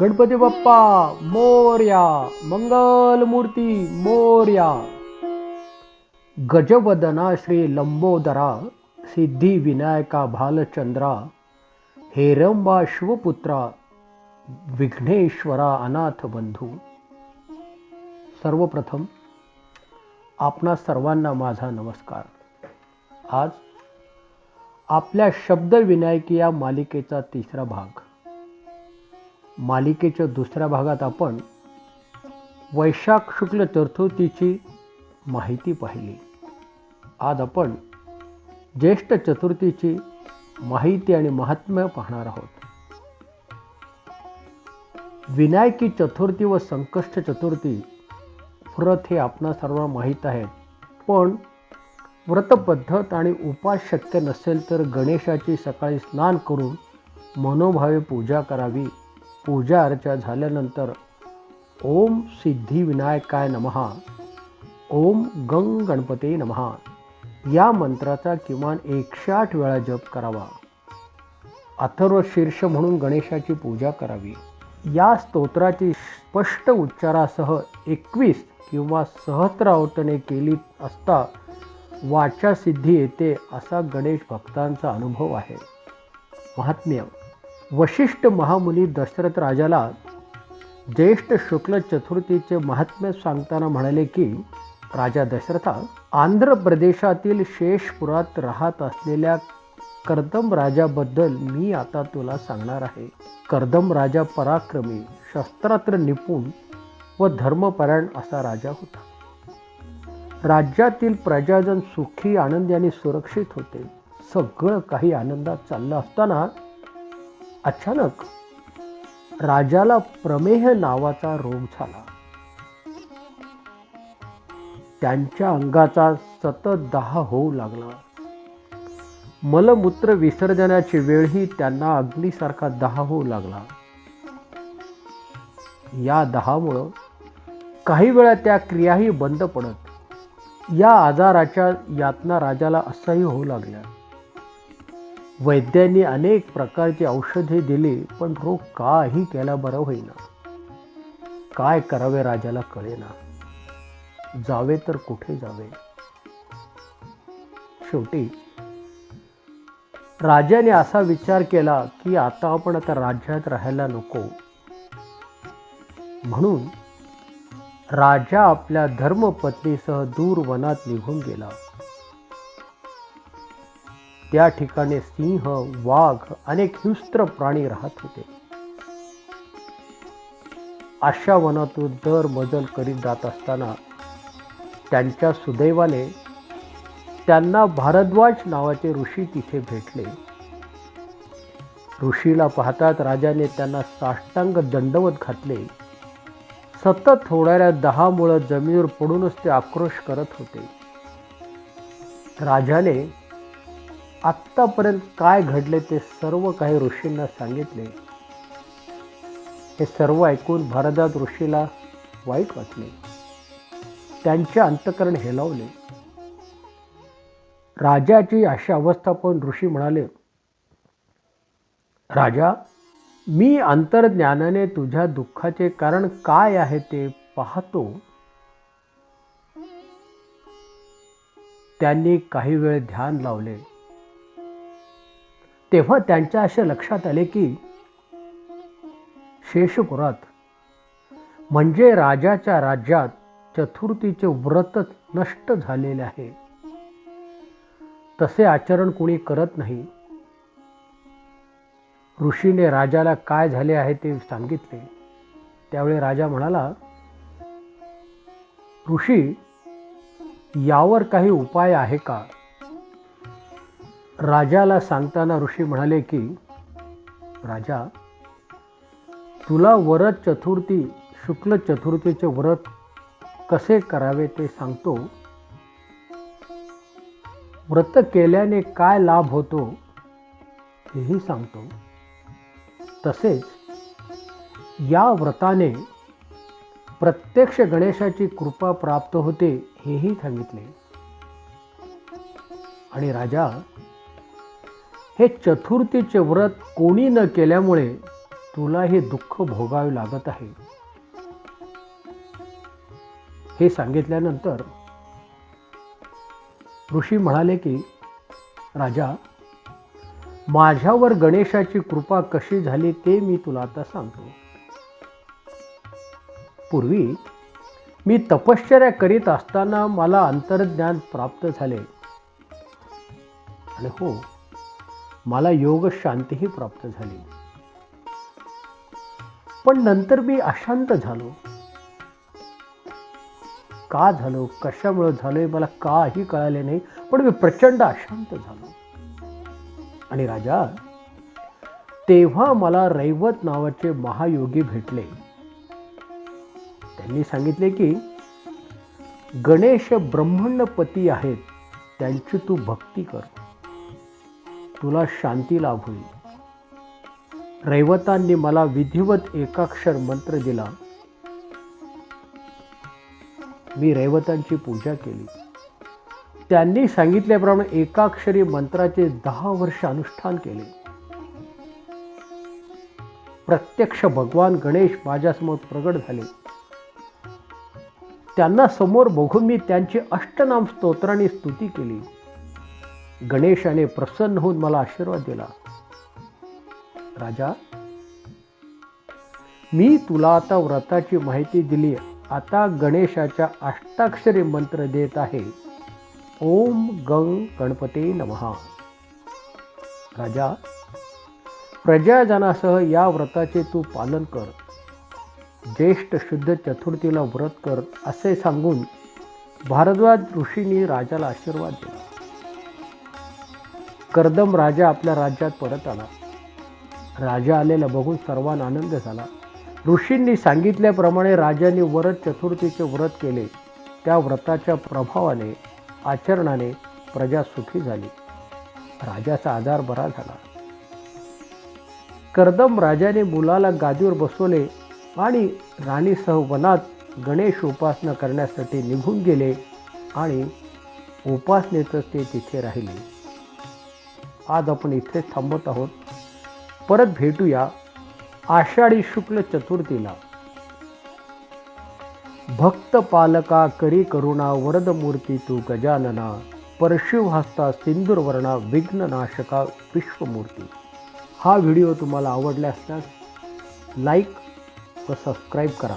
गणपती बाप्पा मोर्या मंगल मूर्ती मोर्या. गजवदना श्री लंबोदरा सिद्धी विनायका भालचंद्रा हेरंबा शिवपुत्रा विघ्नेश्वरा अनाथ बंधू. सर्वप्रथम आपणा सर्वांना माझा नमस्कार. आज आपल्या शब्दविनायकी या मालिकेचा तिसरा भाग. मालिकेच्या दुसऱ्या भागात आपण वैशाख शुक्ल चतुर्थीची माहिती पाहिली. आज आपण ज्येष्ठ चतुर्थीची माहिती आणि महात्म्य पाहणार आहोत. विनायकी चतुर्थी व संकष्ट चतुर्थी व्रत हे आपणा सर्व माहीत आहेत. पण व्रतपद्धत आणि उपास शक्य नसेल तर गणेशाची सकाळी स्नान करून मनोभावे पूजा करावी. पूजा अर्चा झाल्यानंतर ओम सिद्धिविनायकाय नमहा ओम गंग गणपते नमहा या मंत्राचा किमान एकशे आठ वेळा जप करावा. अथर्व शीर्ष म्हणून गणेशाची पूजा करावी. या स्तोत्राची स्पष्ट उच्चारासह एकवीस किंवा सहस्रावटने केली असता वाचा सिद्धी येते असा गणेश भक्तांचा अनुभव आहे. महात्म्य वशिष्ठ महामुनी दशरथ राजाला ज्येष्ठ शुक्ल चतुर्थीचे महात्म्य सांगताना म्हणाले की राजा दशरथा आंध्र प्रदेशातील शेषपुरात राहत असलेल्या कर्दम राजाबद्दल मी आता तुला सांगणार आहे. कर्दम राजा पराक्रमी शस्त्रात्र निपुण व धर्मपरायण असा राजा होता. राज्यातील प्रजाजन सुखी आनंदी आणि सुरक्षित होते. सगळं काही आनंदात चाललं असताना अचानक राजाला प्रमेह नावाचा रोग झाला. त्यांच्या अंगाचा सतत दाह होऊ लागला. मलमूत्र विसर्जनाची वेळही त्यांना अग्नीसारखा दाह होऊ लागला. या दहामुळं काही वेळा त्या क्रियाही बंद पडत. या आजाराच्या यातना राजाला असह्य होऊ लागल्या. वैद्यांनी अनेक प्रकारची औषधे दिली पण रोग काही केला बरं होईना. काय करावे राजाला कळेना. जावे तर कुठे जावे? शेवटी राजाने असा विचार केला की आता आपण आता राज्यात राहायला नको. म्हणून राजा आपल्या धर्मपत्नीसह दूर वनात निघून गेला. त्या ठिकाणी सिंह वाघ अनेक हिंस्त्र प्राणी राहत होते. अशा वनातून दर मजल करीत जात असताना त्यांच्या सुदैवाने त्यांना भारद्वाज नावाचे ऋषी तिथे भेटले. ऋषीला पाहताच राजाने त्यांना साष्टांग दंडवत घातले. सतत होणाऱ्या दहामुळं जमिनीवर पडूनच ते आक्रोश करत होते. राजाने आत्तापर्यंत काय घडले ते सर्व काही ऋषींना सांगितले. हे सर्व ऐकून भारदात ऋषीला वाईट वाटले. त्यांचे अंतकरण हेलावले. राजाची अशी अवस्था पण ऋषी म्हणाले राजा मी अंतर्ज्ञानाने तुझ्या दुःखाचे कारण काय आहे ते पाहतो. त्यांनी काही वेळ ध्यान लावले. तेव्हा त्यांच्या असे लक्षात आले की शेषपुरात म्हणजे राजाच्या राज्यात चतुर्थीचे व्रत नष्ट झालेले आहे. तसे आचरण कोणी करत नाही. ऋषीने राजाला काय झाले आहे ते सांगितले. त्यावेळी राजा म्हणाला ऋषी यावर काही उपाय आहे का? राजाला सांगताना ऋषी म्हणाले की राजा तुला वरद चतुर्थी शुक्ल चतुर्थीचे व्रत कसे करावे ते सांगतो. व्रत केल्याने काय लाभ होतो हेही सांगतो. तसेच या व्रताने प्रत्यक्ष गणेशाची कृपा प्राप्त होते हेही सांगितले. आणि राजा हे चतुर्थीचे व्रत कोणी न केल्यामुळे तुला हे दुःख भोगावे लागत आहे. हे सांगितल्यानंतर ऋषी म्हणाले की राजा माझ्यावर गणेशाची कृपा कशी झाली ते मी तुला आता सांगतो. पूर्वी मी तपश्चर्या करीत असताना मला अंतर्ज्ञान प्राप्त झाले. आणि हो मला योग शांतीही प्राप्त झाली. पण नंतर मी अशांत झालो. का झालो? कशामुळे झालोय? मला काही कळाले नाही पण मी प्रचंड अशांत झालो. आणि राजा तेव्हा मला रैवत नावाचे महायोगी भेटले. त्यांनी सांगितले की गणेश ब्रह्मण्यपती आहेत त्यांची तू भक्ती कर. तुला शांती लाभ होईल रैवतांनी मला विधिवत एकाक्षर मंत्र दिला. मी रैवतांची पूजा केली. त्यांनी सांगितल्याप्रमाणे एकाक्षरी मंत्राचे दहा वर्ष अनुष्ठान केले. प्रत्यक्ष भगवान गणेश माझ्यासमोर प्रगट झाले. त्यांना समोर बघून मी त्यांची अष्टनाम स्तोत्राने स्तुती केली. गणेशाने प्रसन्न होऊन मला आशीर्वाद दिला. राजा मी तुला आता व्रताची माहिती दिली आता गणेशाच्या अष्टाक्षरी मंत्र देत आहे. ओम गंग गणपते नमहा राजा प्रजाजनासह या व्रताचे तू पालन कर. ज्येष्ठ शुद्ध चतुर्थीला व्रत कर असे सांगून भारद्वाज ऋषींनी राजाला आशीर्वाद दिला. कर्दम राजा आपल्या राज्यात परत आला. राजा आलेला बघून सर्वांना आनंद झाला. ऋषींनी सांगितल्याप्रमाणे राजाने वरद चतुर्थीचे व्रत केले. त्या व्रताच्या प्रभावाने आचरणाने प्रजा सुखी झाली. राजाचा आजार बरा झाला. कर्दम राजाने मुलाला गादीवर बसवले आणि राणीसह वनात गणेश उपासना करण्यासाठी निघून गेले आणि उपासनेतच ते तिथे राहिले. आज आपण इथेच थांबत आहोत. परत भेटूया आषाढी शुक्ल चतुर्थीला. भक्त पालका करी करुणा वरदमूर्ती तू गजानना परशिवहस्ता सिंदूरवर्णा विघ्ननाशका विश्वमूर्ती. हा व्हिडिओ तुम्हाला आवडला असल्यास लाईक व सबस्क्राईब करा.